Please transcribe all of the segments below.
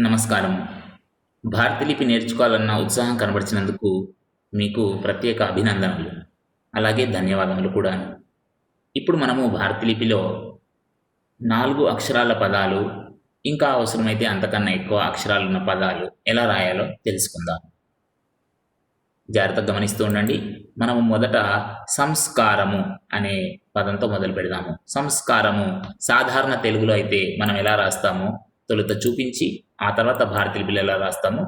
నమస్కారం. భారతీ లిపి నేర్చుకోవాలన్న ఉత్సాహం కనబరిచినందుకు మీకు ప్రత్యేక అభినందనలు. అలాగే ధన్యవాదములు కూడా ఇప్పుడు మనము భారతీ లిపిలో నాలుగు అక్షరాల పదాలు ఇంకా అవసరమైతే అంతకన్నా ఎక్కువ అక్షరాలు ఉన్న పదాలు ఎలా రాయాలో తెలుసుకుందాం. జాగ్రత్తగా గమనిస్తూ ఉండండి. మనము మొదట సంస్కారము అనే పదంతో మొదలు పెడదాము. సంస్కారము సాధారణ తెలుగులో అయితే మనం ఎలా రాస్తామో? తొలుత చూపించి ఆ తర్వాత భారతీయ బిల్లు ఎలా రాస్తామో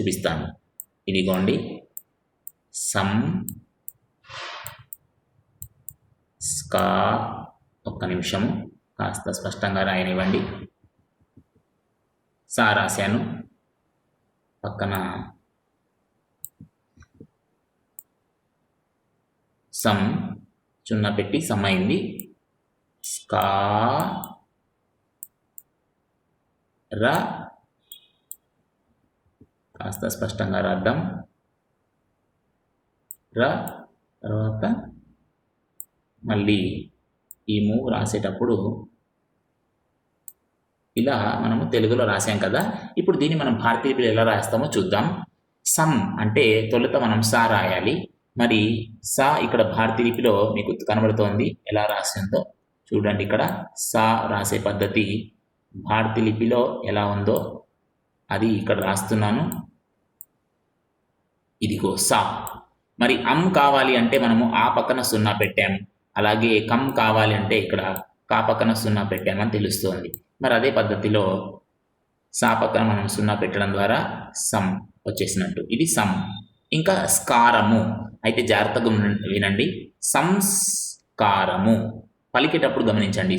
చూపిస్తాను. ఇదిగోండి. సం స్కా ఒక్క నిమిషము కాస్త స్పష్టంగా రాయనివ్వండి. సా రాశాను. పక్కన సమ్ చున్న పెట్టి సమ్ అయింది. స్కా రా. కాస్త స్పష్టంగా రాద్దాం. రా. తర్వాత మళ్ళీ ఈ మూవ్ రాసేటప్పుడు ఇలా మనము తెలుగులో రాసాం కదా ఇప్పుడు దీన్ని మనం భారతీయ లిపిలో ఎలా రాస్తామో చూద్దాం. సమ్ అంటే తొలుత మనం సా రాయాలి. మరి సా ఇక్కడ భారతీయ లిపిలో మీకు కనబడుతోంది ఎలా రాసిందో చూడండి ఇక్కడ. సా రాసే పద్ధతి భారతీయ లిపిలో ఎలా ఉందో అది ఇక్కడ రాస్తున్నాను. ఇదిగో సా. మరి అమ్ కావాలి అంటే మనము ఆ పక్కన సున్నా పెట్టాము. అలాగే కమ్ కావాలి అంటే ఇక్కడ కా పక్కన సున్నా పెట్టామని తెలుస్తోంది. మరి అదే పద్ధతిలో సా పక్కన మనం సున్నా పెట్టడం ద్వారా సమ్ వచ్చేసినట్టు. ఇది సమ్. ఇంకా స్కారము. అయితే జాగ్రత్తగా వినండి. సంస్కారము. పలికేటప్పుడు గమనించండి.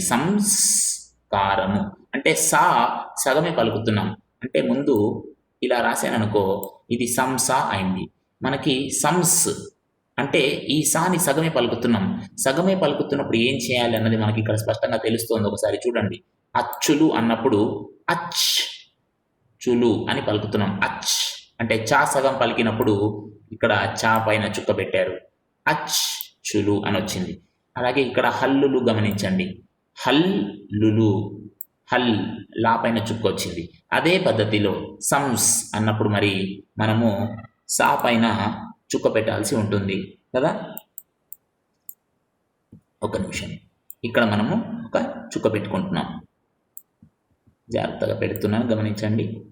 కారము అంటే సా సగమే పలుకుతున్నాం. అంటే ముందు ఇలా రాశాను అనుకో ఇది సంసా అయింది. మనకి సంస్ అంటే ఈ సాని సగమే పలుకుతున్నాం. సగమే పలుకుతున్నప్పుడు ఏం చేయాలి అన్నది మనకి ఇక్కడ స్పష్టంగా తెలుస్తోంది ఒకసారి చూడండి. అచ్చులు అన్నప్పుడు అచ్ చులు అని పలుకుతున్నాం. అచ్ అంటే చా సగం పలికినప్పుడు ఇక్కడ చా పైన చుక్క పెట్టారు. అచ్ చులు అని వచ్చింది అలాగే ఇక్కడ హల్లులు గమనించండి. హల్ లులు హల్ లా పైన చుక్క వచ్చింది. అదే పద్ధతిలో సమ్స్ అన్నప్పుడు మరి మనము సా పైన చుక్క పెట్టాల్సి ఉంటుంది కదా? ఒక నిమిషం. ఇక్కడ మనము ఒక చుక్క పెట్టుకుంటున్నాం. జాగ్రత్తగా పెడుతున్నాను గమనించండి.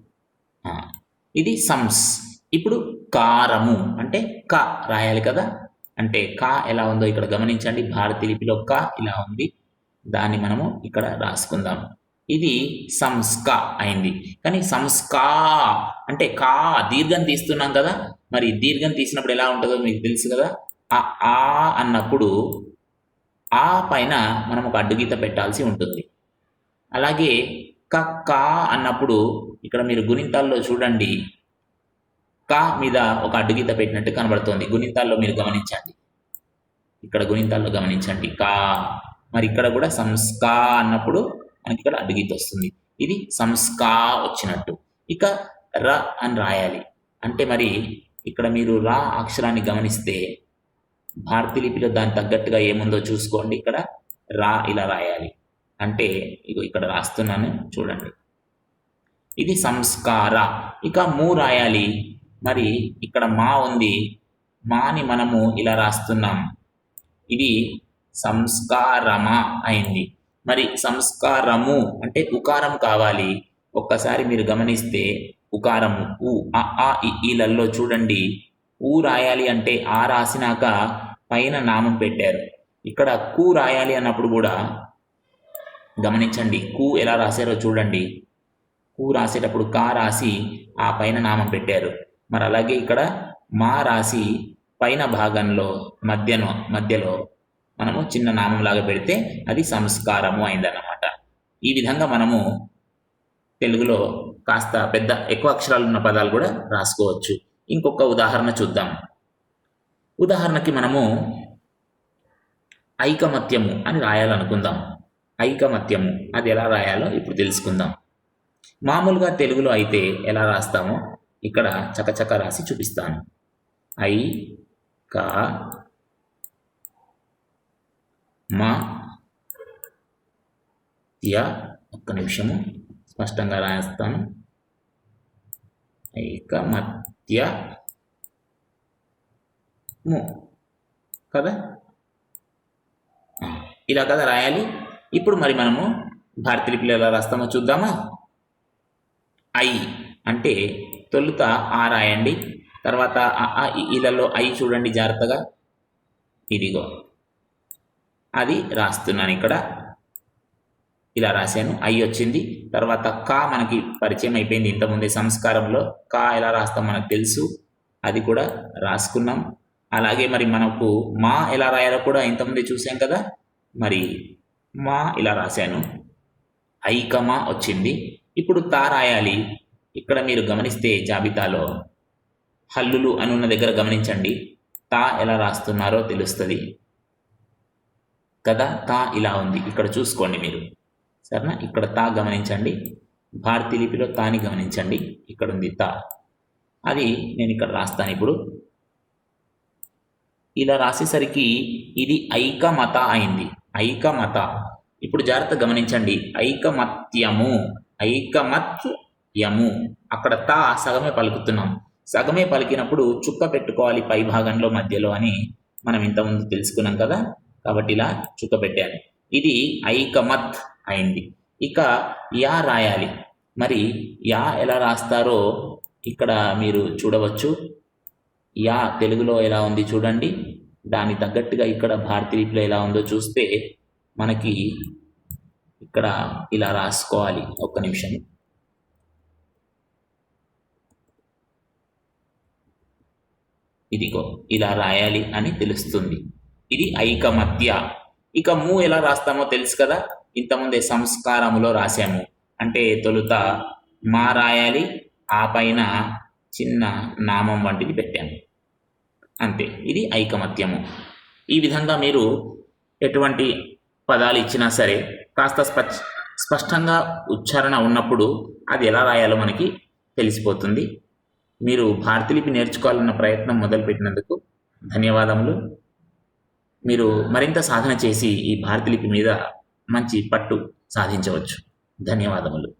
ఇది సమ్స్. ఇప్పుడు కారము అంటే క రాయాలి కదా? అంటే క ఎలా ఉందో ఇక్కడ గమనించండి. భారతీయ లిపిలో క ఇలా ఉంది. దాన్ని మనము ఇక్కడ రాసుకుందాం ఇది సంస్క అయింది. కానీ సంస్కా అంటే కా దీర్ఘం తీస్తున్నాం కదా. మరి దీర్ఘం తీసినప్పుడు ఎలా ఉంటుందో మీకు తెలుసు కదా? ఆ ఆ అన్నప్పుడు ఆ పైన మనం ఒక అడ్డుగీత పెట్టాల్సి ఉంటుంది. అలాగే క కా అన్నప్పుడు ఇక్కడ మీరు గుణింతాల్లో చూడండి. కా మీద ఒక అడ్డుగీత పెట్టినట్టు కనబడుతోంది. గుణింతాల్లో మీరు గమనించండి. ఇక్కడ గుణింతాల్లో గమనించండి. కా. మరి ఇక్కడ కూడా సంస్కా అన్నప్పుడు మనకి ఇక్కడ అడ్డుగీత వస్తుంది. ఇది సంస్కా వచ్చినట్టు. ఇక ర అని రాయాలి. అంటే మరి ఇక్కడ మీరు రా అక్షరాన్ని గమనిస్తే భారతీయ లిపిలో దానికి తగ్గట్టుగా ఏముందో చూసుకోండి. ఇక్కడ రా ఇలా రాయాలి. అంటే ఇగో ఇక్కడ రాస్తున్నాను చూడండి. ఇది సంస్కార. ఇక మూ రాయాలి. మరి ఇక్కడ మా ఉంది. మాని మనము ఇలా రాస్తున్నాం. ఇది సంస్కారమ అయింది. మరి సంస్కారము అంటే ఉకారం కావాలి. ఒక్కసారి మీరు గమనిస్తే ఉకారము. ఊ అ ఆ ఈలలో చూడండి. ఊ రాయాలి అంటే ఆ రాసినాక పైన నామం పెట్టారు. ఇక్కడ కు రాయాలి అన్నప్పుడు కూడా గమనించండి. కు ఎలా రాశారో చూడండి. కు రాసేటప్పుడు కా రాసి ఆ పైన నామం పెట్టారు. మరి అలాగే ఇక్కడ మా రాసి పైన భాగంలో మధ్యలో మధ్యలో మనము చిన్న నామంలాగా పెడితే అది సంస్కారము అయిందన్నమాట. ఈ విధంగా మనము తెలుగులో కాస్త పెద్ద ఎక్కువ అక్షరాలు ఉన్న పదాలు కూడా రాసుకోవచ్చు. ఇంకొక ఉదాహరణ చూద్దాం. ఉదాహరణకి మనము ఐకమత్యము అని రాయాలనుకుందాం. ఐకమత్యము అది ఎలా రాయాలో ఇప్పుడు తెలుసుకుందాం. మామూలుగా తెలుగులో అయితే ఎలా రాస్తామో ఇక్కడ చకచక రాసి చూపిస్తాను. ఐ క మా యా ఒక్క నిమిషము. స్పష్టంగా రాస్తాను. ఐకమత్యము. కదా? ఇలా కదా రాయాలి. ఇప్పుడు మరి మనము భారతీయ పిల్లలు ఎలా రాస్తామో చూద్దామా? ఐ అంటే తొలుత ఆ రాయండి. తర్వాత ఇళ్ళలో ఐ చూడండి జాగ్రత్తగా. ఇదిగో. అది రాస్తున్నాను ఇక్కడ. ఇలా రాశాను. ఐ వచ్చింది. తర్వాత కా మనకి పరిచయం అయిపోయింది ఇంతకుముందే సంస్కారంలో. కా ఎలా రాస్తాం మనకు తెలుసు. అది కూడా రాసుకున్నాం. అలాగే మరి మనకు మా ఎలా రాయాలో కూడా ఇంతకుముందే చూసాం కదా. మరి మా ఇలా రాశాను. ఐకమా వచ్చింది. ఇప్పుడు తా రాయాలి. ఇక్కడ మీరు గమనిస్తే జాబితాలో హల్లులు అని ఉన్న దగ్గర గమనించండి. తా ఎలా రాస్తున్నారో తెలుస్తుంది. కదా తా ఇలా ఉంది. ఇక్కడ చూసుకోండి మీరు. సరేనా? ఇక్కడ తా గమనించండి. భారతీయ లిపిలో తాని గమనించండి. ఇక్కడ ఉంది తా. అది నేను ఇక్కడ రాస్తాను ఇప్పుడు. ఇలా రాసేసరికి ఇది ఐకమత అయింది. ఐకమత. ఇప్పుడు జాగ్రత్త గమనించండి. ఐకమత్యము. ఐకమత్యము. అక్కడ తా సగమే పలుకుతున్నాం. సగమే పలికినప్పుడు చుక్క పెట్టుకోవాలి పై భాగంలో మధ్యలో అని మనం ఇంతకుముందు తెలుసుకున్నాం కదా. కాబట్టి ఇలా చుక్కబెట్టాను ఇది ఐకమత్ అయింది. ఇక యా రాయాలి. మరి యా ఎలా రాస్తారో ఇక్కడ మీరు చూడవచ్చు. యా తెలుగులో ఎలా ఉంది చూడండి. దాని తగ్గట్టుగా ఇక్కడ భారతీయ లిపిలో ఎలా ఉందో చూస్తే మనకి ఇక్కడ ఇలా రాసుకోవాలి. ఒక్క నిమిషం. ఇదిగో ఇలా రాయాలి అని తెలుస్తుంది. ఇది ఐకమత్య. ఇక ము ఎలా రాస్తామో తెలుసు కదా? ఇంతకుముందే సంస్కారములో రాశాము. అంటే తొలుత మా రాయాలి ఆ పైన చిన్న నామం వంటిది పెట్టాము. అంతే ఇది ఐకమత్యము. ఈ విధంగా మీరు ఎటువంటి పదాలు ఇచ్చినా సరే కాస్త స్పచ్ స్పష్టంగా ఉచ్చారణ ఉన్నప్పుడు అది ఎలా రాయాలో మనకి తెలిసిపోతుంది. మీరు భారతీలిపి నేర్చుకోవాలన్న ప్రయత్నం మొదలుపెట్టినందుకు ధన్యవాదములు. మీరు మరింత సాధన చేసి ఈ భారతీ లిపి మీద మంచి పట్టు సాధించవచ్చు. ధన్యవాదములు.